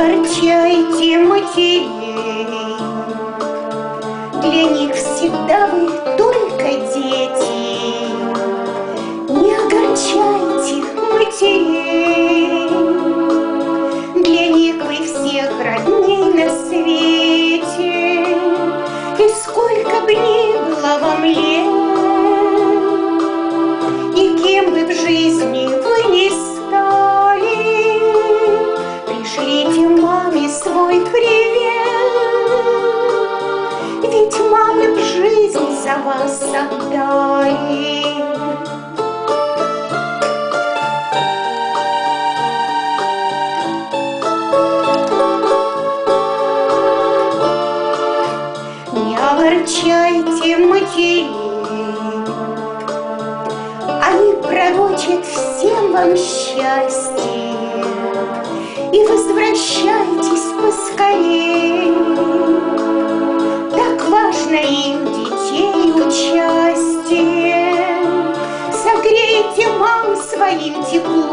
огорчайте матерей. Для них всегда вы только дети. Не огорчайте матерей. Для них вы всех родней на свете. И сколько бы ни было вам лет, вас отдали. Не огорчайте матерей, Они пророчат всем вам счастье, И возвращайтесь поскорей. Своим теплом,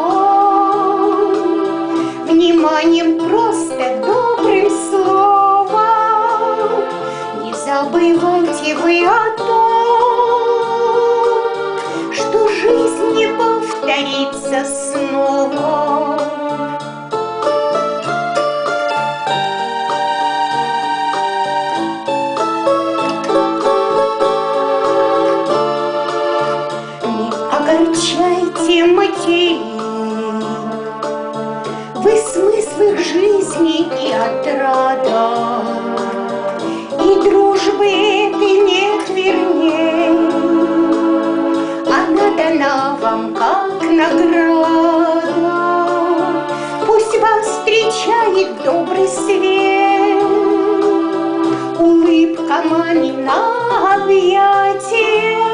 Вниманием просто добрым словом. Не забывайте вы о том, Что жизнь не повторится снова. Матерей, Вы смысл их жизни и отрада, И дружбы этой нет верней. Она дана вам как награда, Пусть вас встречает добрый свет, Улыбка мамина объятия,